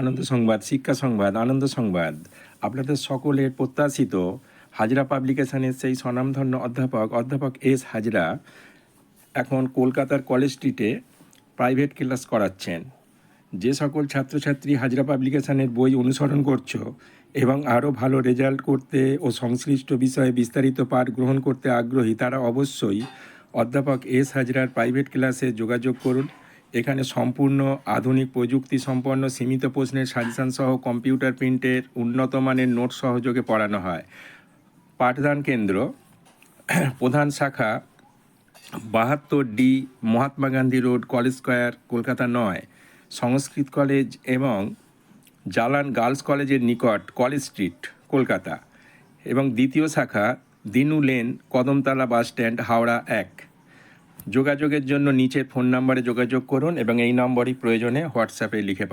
আনন্দ সংবাদ, শিক্ষা সংবাদ, আনন্দ সংবাদ। আপনাদের সকলের প্রত্যাশিত হাজরা পাবলিকেশনের সেই স্বনামধন্য অধ্যাপক অধ্যাপক এস হাজরা এখন কলকাতার কলেজ স্ট্রিটে প্রাইভেট ক্লাস করাচ্ছেন। যে সকল ছাত্রছাত্রী হাজরা পাবলিকেশনের বই অনুসরণ করছ এবং আরও ভালো রেজাল্ট করতে ও সংশ্লিষ্ট বিষয়ে বিস্তারিত পাঠ গ্রহণ করতে আগ্রহী, তারা অবশ্যই অধ্যাপক এস হাজরার প্রাইভেট ক্লাসে যোগাযোগ করুন। এখানে সম্পূর্ণ আধুনিক প্রযুক্তি সম্পন্ন সীমিত প্রশ্নের সাজেশন সহ কম্পিউটার প্রিন্টের উন্নত মানের নোট সহযোগে পড়ানো হয়। পাঠদান কেন্দ্র, প্রধান শাখা, বাহাত্তর D Mahatma Gandhi road, college square, Kolkata নয়। সংস্কৃত কলেজ এবং জালান গার্লস কলেজের নিকট কলেজ স্ট্রিট, কলকাতা। এবং দ্বিতীয় শাখা Dinu lane Kadamtala bus stand, Howrah এক। যোগাযোগের জন্য নিচের ফোন নাম্বারে যোগাযোগ করুন এবং এই নম্বরই প্রয়োজনে হোয়াটসঅ্যাপে লিখে